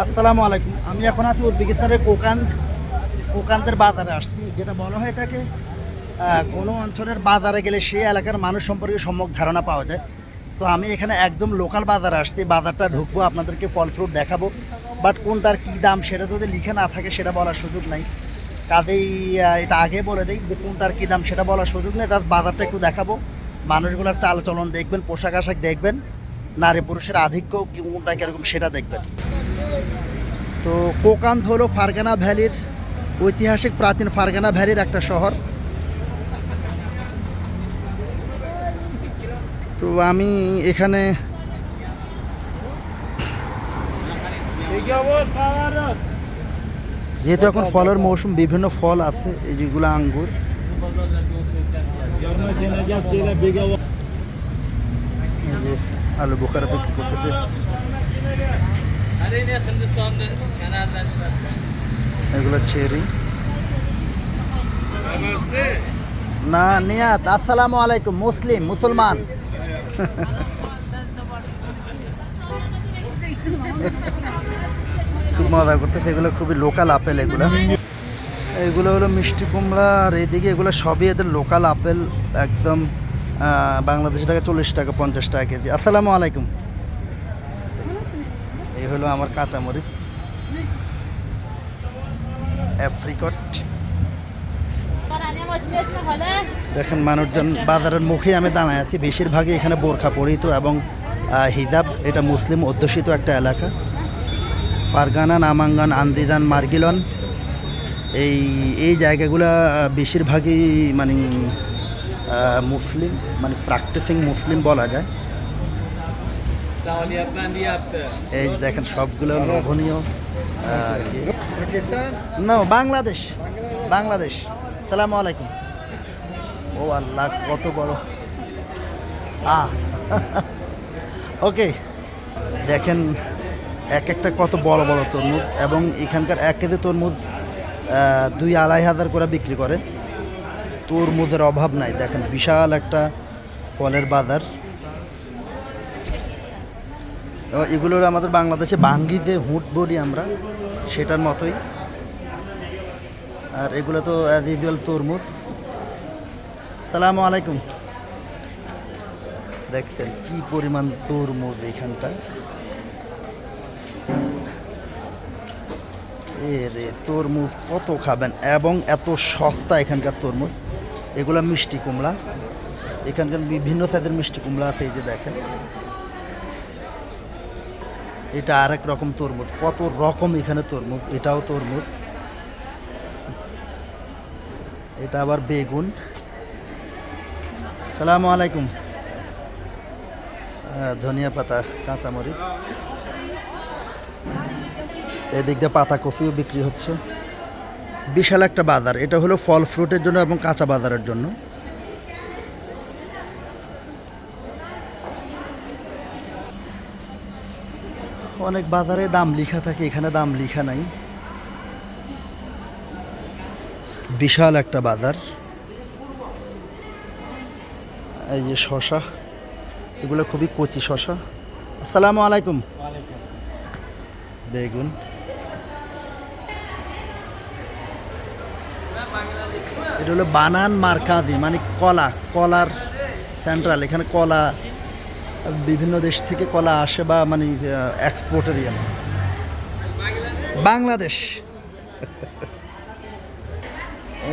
আসসালামু আলাইকুম। আমি এখন আছি উজবেকিস্তানের কোকান্দ, কোকান্দের বাজারে আসছি। যেটা বলা হয়ে থাকে কোনো অঞ্চলের বাজারে গেলে সেই এলাকার মানুষ সম্পর্কে সম্যক ধারণা পাওয়া যায়। তো আমি এখানে একদম লোকাল বাজারে আসছি। বাজারটা ঢুকবো, আপনাদেরকে ফল ফ্রুট দেখাবো। বাট কোনটার কী দাম সেটা যদি লিখে না থাকে, সেটা বলার সুযোগ নাই। কাজেই এটা আগে বলে দিই যে কোনটার কী দাম সেটা বলার সুযোগ নেই। তার বাজারটা একটু দেখাবো। মানুষগুলোর চালচলন দেখবেন, পোশাক আশাক দেখবেন। নারী পুরুষের আধিক্য কি- কোনটা কীরকম সেটা দেখবেন। তো কোকান্দ হলো ফারগানা ভ্যালির ঐতিহাসিক প্রাচীন ফারগানা ভ্যালির একটা শহর। তো আমি এখানে যেহেতু এখন ফলের মৌসুম, বিভিন্ন ফল আছে, এই যেগুলো আঙ্গুর। আলু বোখারা বিক্রি করতেছে? Hani Hindistan'da kenardan çıkarsın. এগুলো চেরি না নিয়াত আসসালামু আলাইকুম মুসলিম মুসলমান খুব মজা করতেছে এগুলো খুবই লোকাল আপেল এগুলো। এগুলো হলো মিষ্টি কুমড়া আর এইদিকে এগুলো সবই এদের লোকাল আপেল একদম আহ, বাংলাদেশি টাকা চল্লিশ টাকা পঞ্চাশ টাকা কেজি। আসসালামু আলাইকুম। এই হলো আমার কাঁচামরিচ। অ্যাপ্রিকট দেখেন মানুষজন বাজারের মুখে আমি দাঁড়ায় আছি। বেশিরভাগই এখানে বোরখা পরিহিত এবং হিজাব। এটা মুসলিম অধ্যুষিত একটা এলাকা। Fergana, Namangan Andijan Margilan. এই এই জায়গাগুলো বেশিরভাগই মানে মুসলিম মানে প্র্যাকটিসিং মুসলিম বলা যায়। এই দেখেন সবগুলো লোভনীয় না বাংলাদেশ। বাংলাদেশ। সালামু আলাইকুম। ও আল্লাহ কত বড়। আ ওকে দেখেন এক একটা কত বড় বড় তরমুজ এবং এখানকার এক কেজি তরমুজ দুই আড়াই হাজার করে বিক্রি করে। তরমুজের অভাব নাই। দেখেন বিশাল একটা ফলের বাজার। এবং এগুলোর আমাদের বাংলাদেশে বাঙ্গি যে হুট বলি আমরা, সেটার মতোই। আর এগুলো তো অ্যাজ ইউজুয়াল তরমুজ। সালামু আলাইকুম দেখছেন কি পরিমাণ তরমুজ এখানটা। রে তরমুজ কত খাবেন এবং এত সস্তা এখানকার তরমুজ। এগুলো মিষ্টি কুমড়া। এখানকার বিভিন্ন সাইজের মিষ্টি কুমড়া আছে, এই যে দেখেন। এটা আরেক রকম তরমুজ। কত রকম এখানে তরমুজ, এটাও তরমুজ। এটা আবার বেগুন। সালামু আলাইকুম। ধনিয়া পাতা, কাঁচামরিচ। এদিক দিয়ে পাতা কফিও বিক্রি হচ্ছে। বিশাল একটা বাজার। এটা হলো ফল ফ্রুটের জন্য এবং কাঁচা বাজারের জন্য। অনেক বাজারে দাম লেখা থাকে, এখানে দাম লেখা নাই। বিশাল একটা বাজার। এই যে শশা, এগুলো খুবই কচি শশা। আসসালামু আলাইকুম। বেগুন। এটা হলো বানান মার্কাদি মানে কলা, কলার সেন্ট্রাল এখানে কলা বিভিন্ন দেশ থেকে কলা আসে বা মানে এক্সপোর্টের ইয়ে বাংলাদেশ।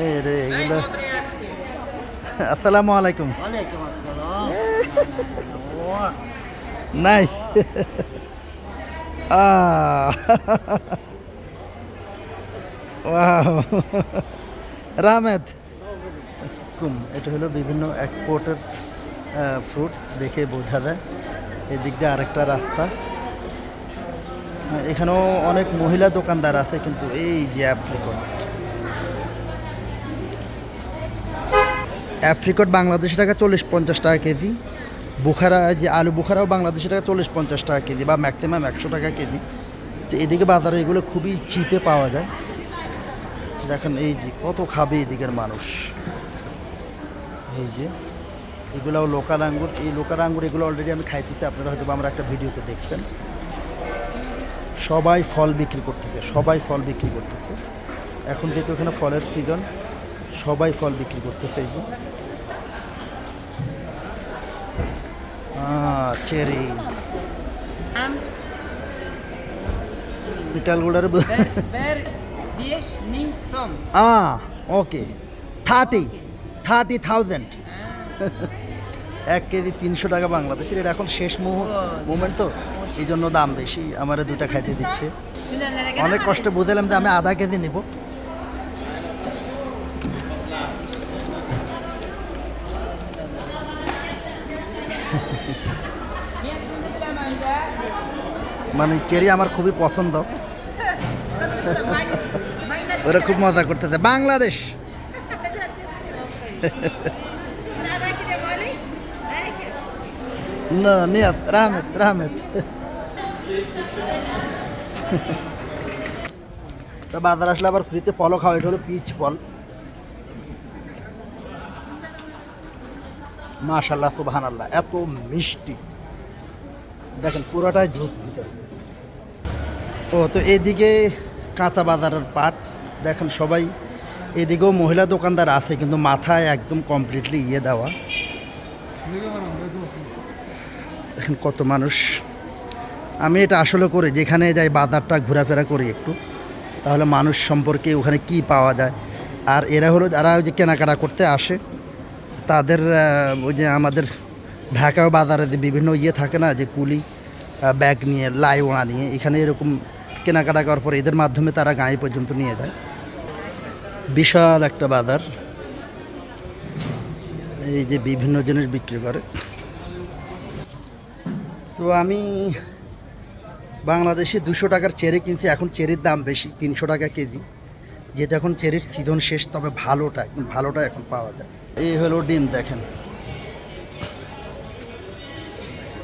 এ রে এগুলো আসসালামু আলাইকুম। নাইস রামেদ। কুম এটা হলো বিভিন্ন এক্সপোর্টের ফ্রুটস দেখে বোঝা যায়। এদিক দিয়ে আরেকটা রাস্তা। এখানেও অনেক মহিলা দোকানদার আছে, কিন্তু এই যে অ্যাপ্রিকট অ্যাপ্রিকট বাংলাদেশি টাকা চল্লিশ পঞ্চাশ টাকা কেজি। বুখারা যে আলু বুখারাও বাংলাদেশি টাকা চল্লিশ পঞ্চাশ টাকা কেজি বা ম্যাক্সিমাম একশো টাকা কেজি। তো এদিকে বাজারে এগুলো খুবই চিপে পাওয়া যায়। দেখেন এই যে কত খাবে এদিকের মানুষ। এই যে এগুলো লোকাল আঙ্গুর। এই লোকাল আঙ্গুর এগুলো অলরেডি আমি খাইতেছি। আপনারা হয়তো আমরা একটা ভিডিওতে দেখছেন। সবাই ফল বিক্রি করতেছে সবাই ফল বিক্রি করতেছে। এখন যেহেতু এখানে ফলের সিজন সবাই ফল বিক্রি করতেছে এই চেরি বিটালগুলোর ver, ver 10 mil som. Ah okay thirty thirty thousand এক কেজি তিনশো টাকা বাংলাদেশের। এটা এখন শেষ মুভমেন্ট তো। এই জন্য দাম বেশি। আমার দুটা খাইতে দিচ্ছে। অনেক কষ্ট বুঝলাম যে আমি আধা কেজি নিব। মানে চেরি আমার খুবই পছন্দ। ওরা খুব মজা করতেছে। বাংলাদেশ! না নিয়াত রাহমেত রাহমেত তো বাজার আসলে আবার ফ্রিতে ফলও খাওয়া, এটা হলো পিচ ফল। মাশাল্লাহ সুবাহান আল্লাহ এত মিষ্টি। দেখেন, পুরোটাই ঝোঁক ভিতরে। ও, তো এদিকে কাঁচা বাজারের পাট। দেখেন সবাই, এদিকেও মহিলা দোকানদার আছে, কিন্তু মাথায় একদম কমপ্লিটলি ইয়ে দেওয়া। দেখেন কত মানুষ। আমি এটা আসলে করি, যেখানে যাই বাজারটা ঘোরাফেরা করি একটু, তাহলে মানুষ সম্পর্কে ওখানে কি পাওয়া যায়। আর এরা হলো যারা ওই যে কেনাকাটা করতে আসে, তাদের ওই যে আমাদের ঢাকা বাজারে যে বিভিন্ন ইয়ে থাকে না, যে কুলি ব্যাগ নিয়ে, লাই ওড়া নিয়ে, এখানে এরকম কেনাকাটা করার পর এদের মাধ্যমে তারা গাঁয়ে পর্যন্ত নিয়ে যায়। বিশাল একটা বাজার, এই যে বিভিন্ন জিনিস বিক্রি করে। তো আমি বাংলাদেশে দুশো টাকার চেরি কিনছি, এখন চেরির দাম বেশি, তিনশো টাকা কেজি। যেহেতু এখন চেরির সিজন শেষ, তবে ভালোটা একদম ভালোটা এখন পাওয়া যায়। এই হলো ডিম, দেখেন।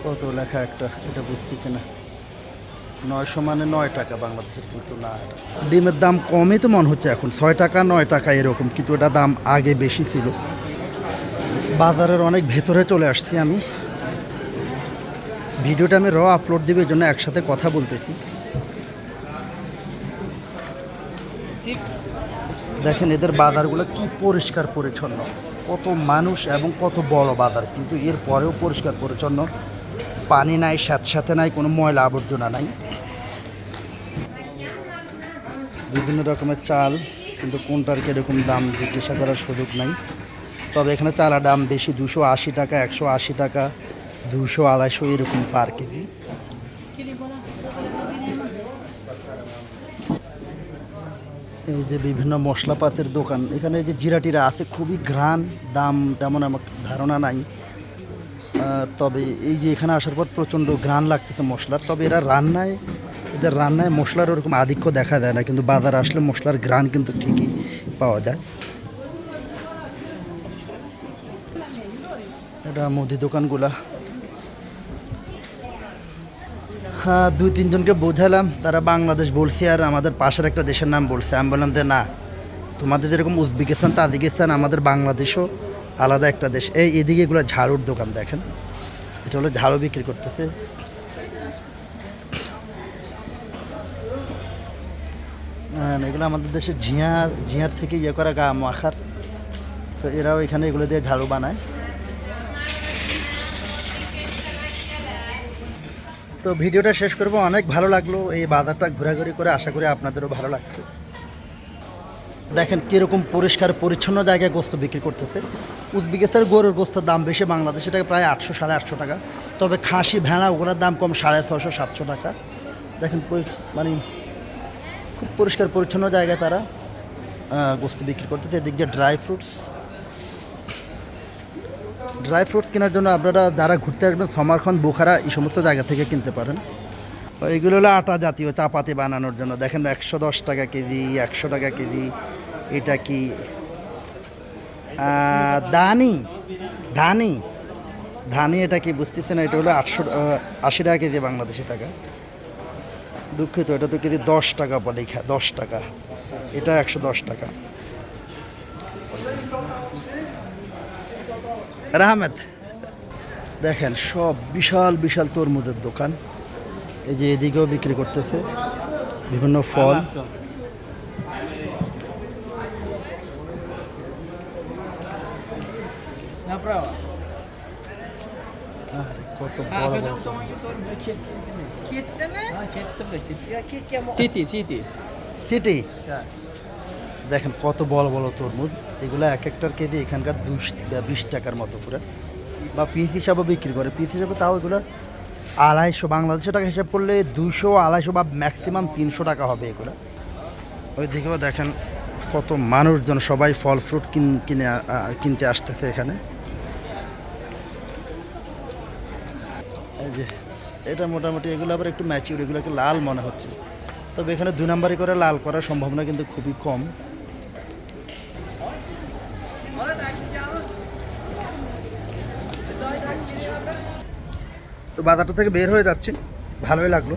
কত লেখা একটা, এটা বুঝতেছি না। নয়শো মানে নয় টাকা বাংলাদেশের কিন্তু না। ডিমের দাম কমই তো মনে হচ্ছে এখন, ছয় টাকা, নয় টাকা এরকম, কিন্তু এটা দাম আগে বেশি ছিল। বাজারের অনেক ভেতরে চলে আসছি আমি। ভিডিওটা আমি র আপলোড দেবে জন্য একসাথে কথা বলতেছি। দেখেন এদের বাজারগুলো কি পরিষ্কার পরিচ্ছন্ন। কত মানুষ এবং কত বড় বাজার কিন্তু এর পরেও পরিষ্কার পরিচ্ছন্ন। পানি নাই সাথে সাথে নাই, কোনো ময়লা আবর্জনা নাই। বিভিন্ন রকমের চাল, কিন্তু কোনটার কীরকম দাম জিজ্ঞাসা করার সুযোগ নাই। তবে এখানে চালের দাম বেশি, দুশো আশি টাকা, একশো আশি টাকা। দুশো, আড়াইশো এরকম পার কেজি। এই যে বিভিন্ন মশলাপাতের দোকান, এখানে যে জিরাটিরা আছে, খুবই ঘ্রাণ, দাম তেমন আমার ধারণা নাই। তবে এই যে এখানে আসার পর প্রচণ্ড ঘ্রাণ লাগতেছে মশলার। তবে এরা রান্নায়, এদের রান্নায় মশলার ওরকম আধিক্য দেখা যায় না, কিন্তু বাজার আসলে মশলার ঘ্রাণ কিন্তু ঠিকই পাওয়া যায়। এটা মুদি দোকানগুলা হ্যাঁ দুই তিনজনকে বোঝালাম। তারা বাংলাদেশ বলছে আর আমাদের পাশের একটা দেশের নাম বলছে। আমি বললাম যে না তোমাদের যেরকম উজবেকিস্তান তাজিকিস্তান আমাদের বাংলাদেশও আলাদা একটা দেশ। এই এদিকে এগুলো ঝাড়ুর দোকান দেখেন। এটা হলো ঝাড়ু বিক্রি করতেছে। হ্যাঁ, এগুলো আমাদের দেশে ঝিয়া ঝিয়ার থেকে ইয়ে করা গা মাখার তো এরাও এখানে এগুলো দিয়ে ঝাড়ু বানায়। তো ভিডিওটা শেষ করব। অনেক ভালো লাগল এই বাজারটা ঘোরাঘুরি করে। আশা করি আপনাদেরও ভালো লাগছে দেখেন কীরকম পরিষ্কার, পরিচ্ছন্ন জায়গায় গোস্ত বিক্রি করতেছে। উজবেকিস্তানের গরুর গোস্তের দাম বেশি বাংলাদেশে টাকা প্রায় আটশো, সাড়ে আটশো টাকা। তবে খাসি ভেড়া ওগুলোর দাম কম, সাড়ে ছশো সাতশো টাকা। দেখেন মানে খুব পরিষ্কার, পরিচ্ছন্ন জায়গায় তারা গোস্ত বিক্রি করতেছে। এদিক দিয়ে ড্রাই ফ্রুটস ড্রাই ফ্রুটস কেনার জন্য আপনারা যারা ঘুরতে আসবেন সমারখন বুখারা, এই সমস্ত জায়গা থেকে কিনতে পারেন। এগুলো হলো আটা জাতীয়, চাপাতি বানানোর জন্য। দেখেন একশো দশ টাকা কেজি, একশো টাকা কেজি, এটা কি? দানি ধানি ধানি। এটা কি বুঝতেছে না এটা হলো আটশো আশি টাকা কেজি বাংলাদেশি টাকা। দুঃখিত, এটা তো কেজি দশ টাকা বলে, দশ টাকা। এটা একশো দশ টাকা। রাহমেদ দেখেন সব বিশাল বিশাল তরমুজের দোকান। এই যে এদিকেও বিক্রি করতেছে। বিভিন্ন ফল। সিটি? দেখেন কত বড় বড় তরমুজ। এগুলো এক একটার কেজি এখানকার দুশ বিশ টাকার মতো পুরো। বা পিস হিসাবে বিক্রি করে। পিস হিসাবে তাও এগুলো আড়াইশো বাংলাদেশে টাকা হিসাব করলে দুশো আড়াইশো বা ম্যাক্সিমাম তিনশো টাকা হবে এগুলো। ওই দিকেও দেখেন কত মানুষজন সবাই ফল ফ্রুট কিন কিনতে আসতেছে এখানে। এই যে, এটা মোটামুটি এগুলো আবার একটু ম্যাচিউর এগুলো একটু লাল মনে হচ্ছে। তবে এখানে দুই নাম্বারই করে লাল করার সম্ভাবনা কিন্তু খুবই কম। তো বাজারটা থেকে বের হয়ে যাচ্ছে। ভালোই লাগল।